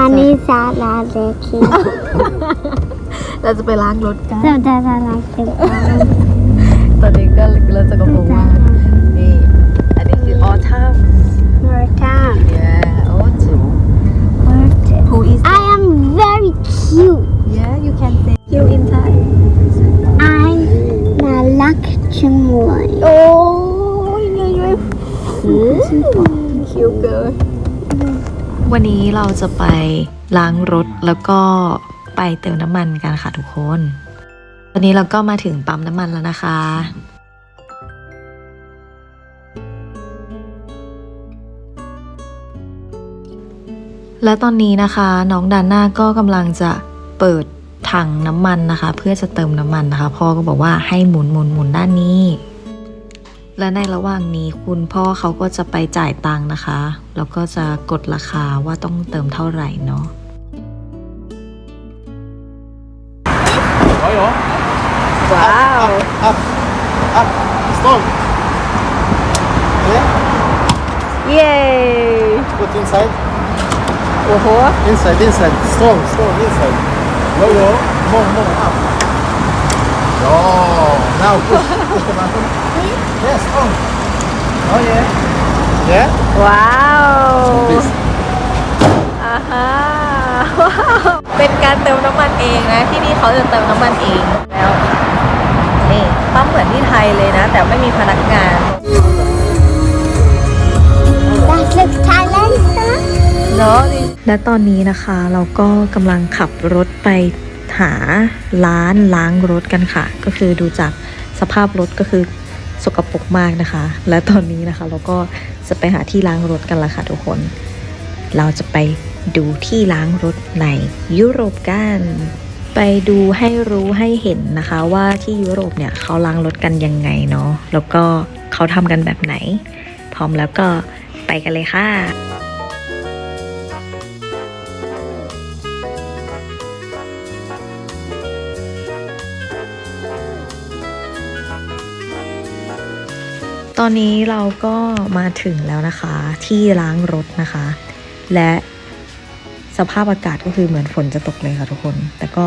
นะคะเราก็วันจะนี้ซาลาเล็กคิดเราจะไปล้างรถกันเราจะซาลาเล็กตอนนี้ก็เราจะกำลังว่านี่อันนี้คือ autumn เมอร์ทัม yeah autumn who is I am very cute yeah you can say you in Thai I น่ารักจังเลยโอ้ยเยอะๆคิวเกิน วันนี้เราจะไปล้างรถแล้วก็ไปเติมน้ำมันกันค่ะทุกคน ตอนนี้เราก็มาถึงปั๊มน้ำมันแล้วนะคะ และตอนนี้นะคะน้องดาน่าก็กำลังจะเปิดถังน้ำมันนะคะ เพื่อจะเติมน้ำมันนะคะ พ่อก็บอกว่าให้หมุนหมุนหมุนด้านนี้ และในระหว่างนี้คุณพ่อเขาก็จะไปจ่ายตังค์นะคะ แล้วก็จะกดราคาว่าต้องเติมเท่าไหร่เนาะว้าว up up stop เย้ put inside โอ้โห inside inside strong strong inside no no more more up Yo, now push, push the button. Yes, on. Oh yeah. Yeah. ว้าว This. อ่าฮะว้าวเป็นการเติมน้ำมันเองนะ ที่นี่เขาจะเติมน้ำมันเองแล้ว นี่ปั๊มเหมือนที่ไทยเลยนะ แต่ไม่มีพนักงาน That looks Thailand stuff เนาะ และตอนนี้นะคะเราก็กำลังขับรถไป หาร้านล้างรถกันค่ะ ก็คือดูจากสภาพรถก็คือสกปรกมากนะคะ และตอนนี้นะคะเราก็จะไปหาที่ล้างรถกันละค่ะทุกคน เราจะไปดูที่ล้างรถในยุโรปกัน ไปดูให้รู้ให้เห็นนะคะ ว่าที่ยุโรปเนี่ยเขาล้างรถกันยังไงเนาะแล้วก็เขาทำกันแบบไหน พร้อมแล้วก็ไปกันเลยค่ะ ตอนนี้เราก็มาถึงแล้วนะคะที่ล้างรถนะคะ และสภาพอากาศก็คือเหมือนฝนจะตกเลยค่ะทุกคน แต่ก็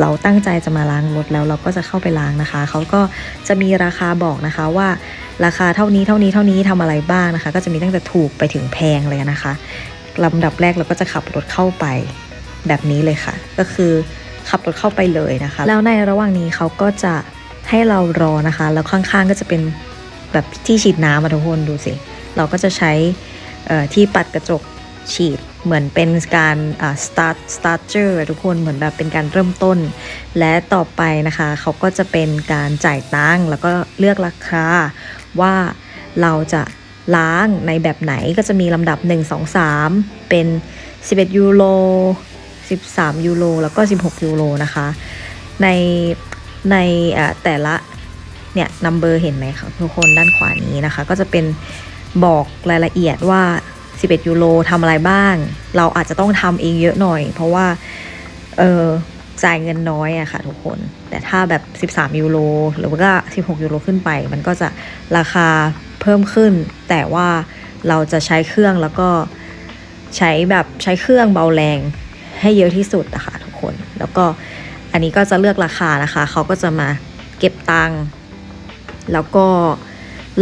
เราตั้งใจจะมาล้างรถแล้วเราก็จะเข้าไปล้างนะคะ เขาก็จะมีราคาบอกนะคะว่าราคาเท่านี้เท่านี้เท่านี้ทำอะไรบ้างนะคะ ก็จะมีตั้งแต่ถูกไปถึงแพงเลยนะคะลำดับแรกเราก็จะขับรถเข้าไปแบบนี้เลยค่ะ ก็คือขับรถเข้าไปเลยนะคะ แล้วในระหว่างนี้เขาก็จะให้เรารอนะคะ แล้วข้างๆก็จะเป็น แบบที่ฉีดน้ำมาทุกคนดูสิ เราก็จะใช้ที่ปัดกระจกฉีดเหมือนเป็นการ start starter ทุกคนเหมือนแบบเป็นการเริ่มต้น และต่อไปนะคะ เขาก็จะเป็นการจ่ายตังค์แล้วก็เลือกราคาว่าเราจะล้างในแบบไหนก็จะมีลำดับ 1 2 3 เป็น 11 ยูโร 13 ยูโร แล้วก็ 16 ยูโรนะคะ ในในแต่ละ เนี่ยนัมเบอร์เห็นไหมคะทุกคนด้านขวานี้นะคะ ก็จะเป็นบอกรายละเอียดว่า 11 ยูโรทำอะไรบ้าง เราอาจจะต้องทำเองเยอะหน่อย เพราะว่า เออจ่ายเงินน้อยอะค่ะทุกคน แต่ถ้าแบบ 13 ยูโรหรือว่า16 ยูโรขึ้นไป มันก็จะราคาเพิ่มขึ้น แต่ว่าเราจะใช้เครื่องแล้วก็ใช้แบบใช้เครื่องเบาแรงให้เยอะที่สุดอะค่ะทุกคน แล้วก็อันนี้ก็จะเลือกราคานะคะ เขาก็จะมาเก็บตังค์ แล้วก็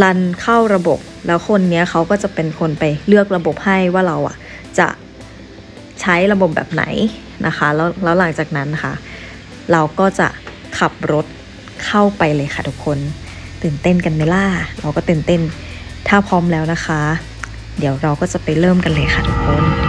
รันเข้าระบบ แล้วคนเนี้ยเขาก็จะเป็นคนไปเลือกระบบให้ว่าเราอะจะใช้ระบบแบบไหนนะคะแล้วแล้วหลังจากนั้นนะคะเราก็จะขับรถเข้าไปเลยค่ะทุกคน ตื่นเต้นกันไหมล่ะเราก็ตื่นเต้นถ้าพร้อมแล้วนะคะ เดี๋ยวเราก็จะไปเริ่มกันเลยค่ะทุกคน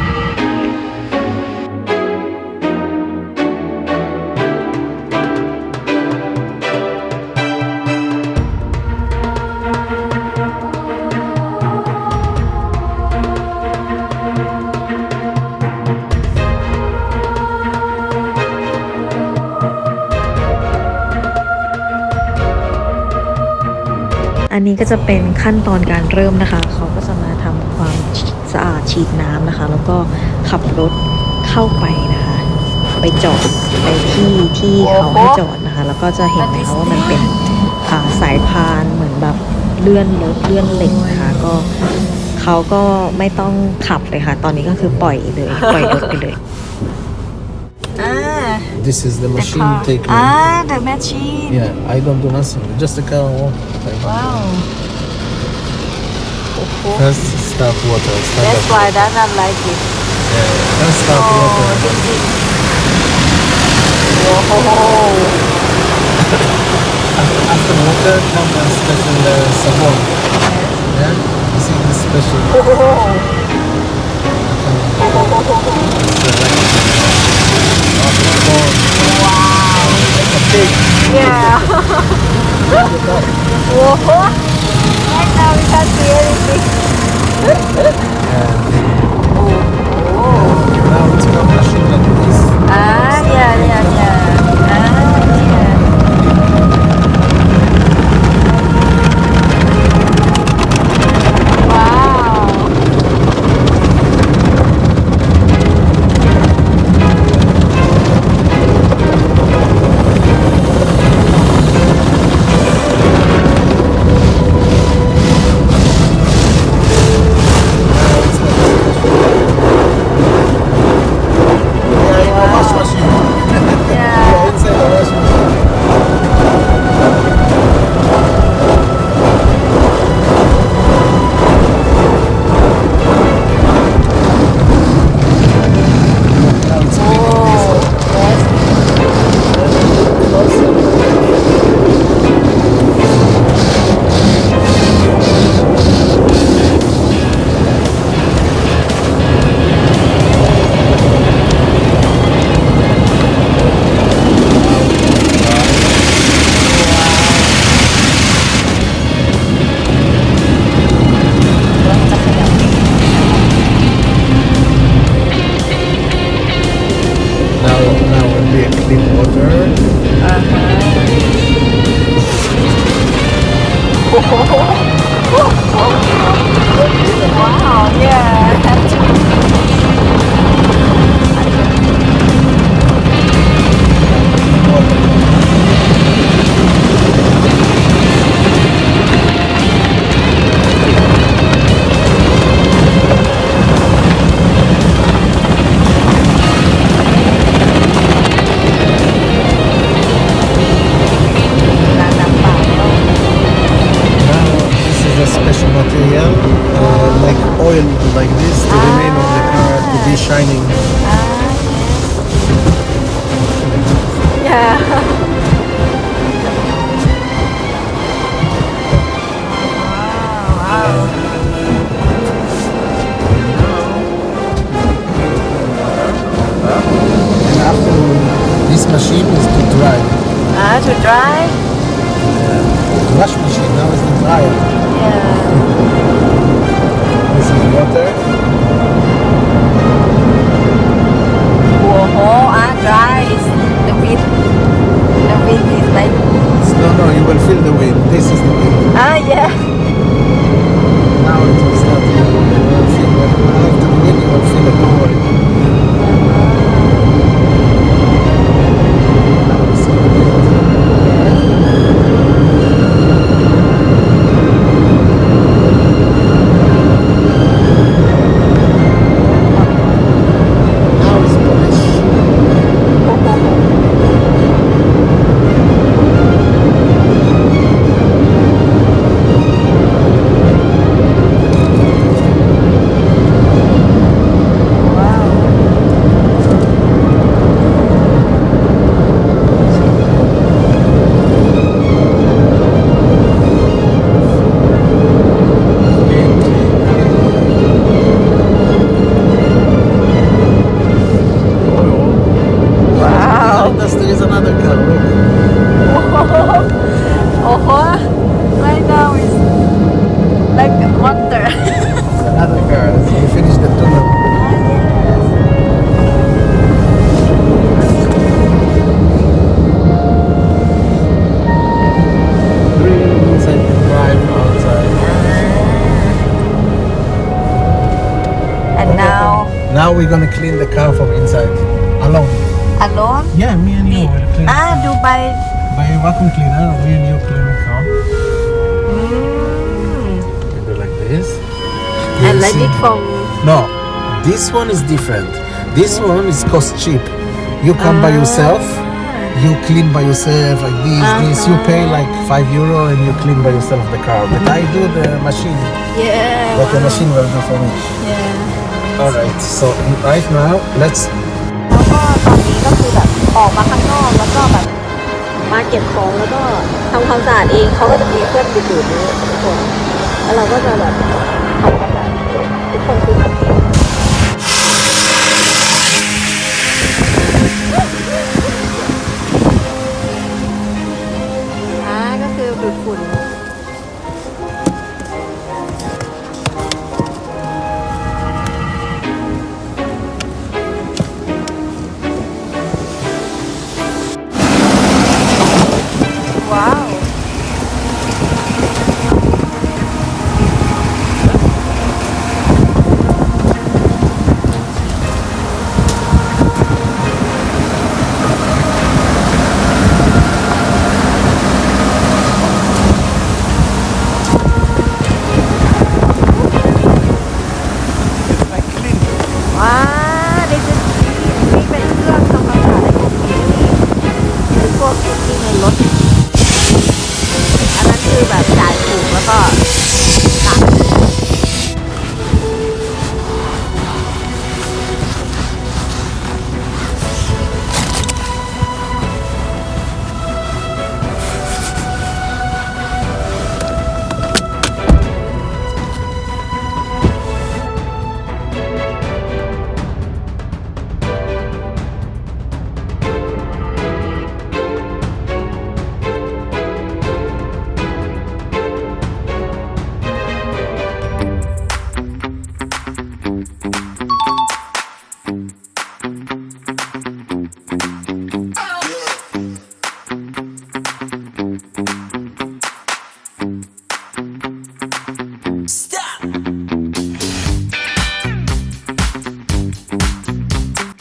นนี้ก็จะเป็นขั้นตอนการเริ่มนะคะ เขาก็จะมาทำความสะอาดฉีดน้ำนะคะ แล้วก็ขับรถเข้าไปนะคะ ไปจอดในที่ที่เขาให้จอดนะคะ แล้วก็จะเห็นนะคะว่ามันเป็นอ่าสายพานเหมือนแบบเลื่อนรถเลื่อนเหล็กนะคะก็เขาก็ไม่ต้องขับเลยค่ะ ตอนนี้ก็คือปล่อยเลยปล่อยรถไปเลยอ่า This is the machine taking. อ่า the machine Yeah, I don't do nothing. Just a car walk. Like, ว้าวโอ้โห First start water. Stand that's up. why that I like it Yeah, first start oh water. this is โอ้โห After water comes a special uh, sabon. Yeah, you see this special. โอ้โห Wow. Yeah. Whoa! Right now we can't see anything. special material, uh, like oil like this to remain on the car to be shining. yeah Yeah. Wow, wow. And after this machine is to dry. ah to dry The wash machine now higher. Yeah. This is water. Whoa, ah, guys, the wind. The wind is like. No, no, you will feel the wind. This is the wind. Ah, yeah. Now it will start. Now Now we're gonna clean the car from inside. Alone. alone Yeah, me and you will clean ah do by by vacuum cleaner, a really new cleaning car. Hmm. You do like this. and You like see- it from No, this one is different. This one is cost cheap. You come by ah. yourself, you clean by yourself like this, this. You pay uh-huh. like five euro and you clean by yourself the car. But I do the machine. yeah But the machine will do for me. yeah All right. So right now, let's แล้วก็ตอนนี้ก็คือแบบออกมาข้างนอกแล้วก็แบบมาเก็บของแล้วก็ทำความสะอาดเองเขาก็จะมีเครื่องดูดๆนี้ทุกคนแล้วเราก็จะแบบ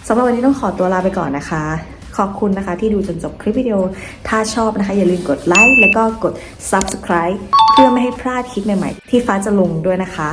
สำหรับวันนี้ต้องขอตัวลาไปก่อนนะคะ ขอบคุณนะคะที่ดูจนจบคลิปวิดีโอ ถ้าชอบนะคะ อย่าลืมกดไลค์แล้วก็กด subscribe เพื่อไม่ให้พลาดคลิปใหม่ๆ ที่ฟ้าจะลงด้วยนะคะ